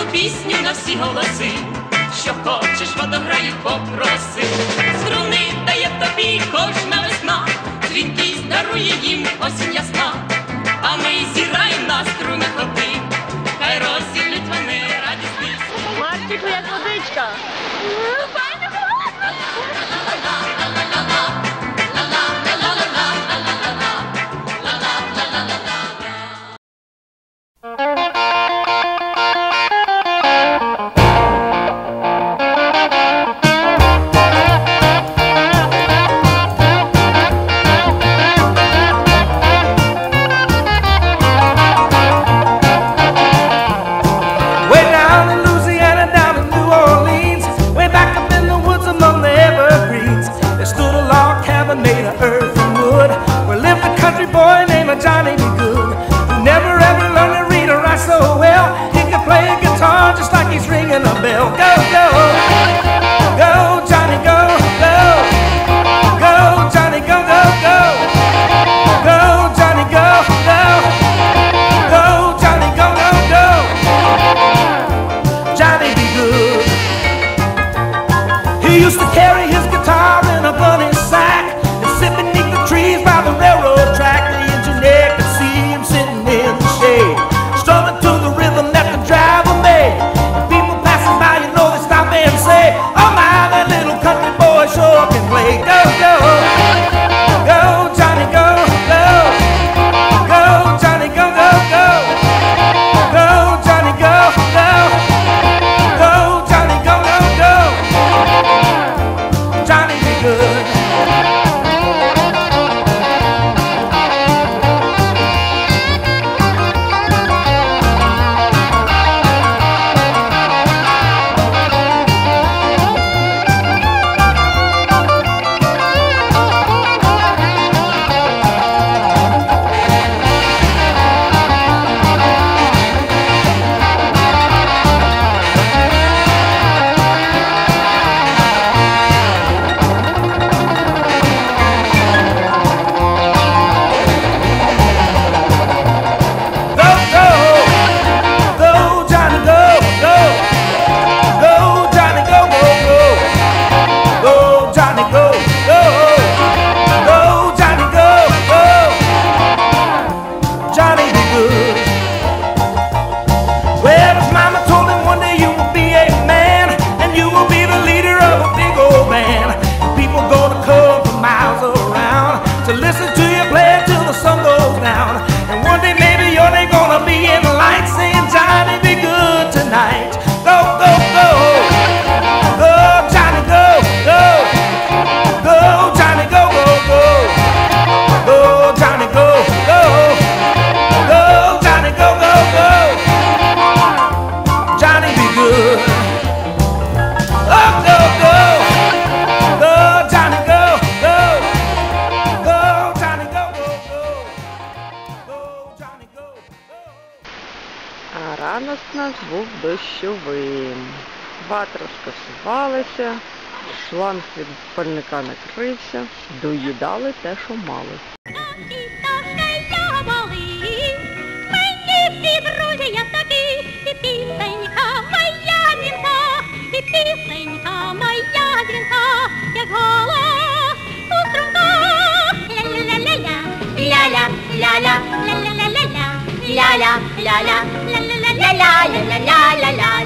Пісню, пісню на всі голоси, що хочеш, водограю попроси, струни дає тобі кожна весна, Дзвінки дарує їм осінь. used to care. one day maybe you're gonna be in the. У нас був дощовим. Ватра скасувалася, шланг від пальника накрився, доїдали те, що мали. Пісенька моя дзвінка, як голос у струмках. Ля-ля-ля-ля-ля, ля-ля, ля-ля, ля-ля-ля-ля, ля-ля, ля-ля. la la la la la.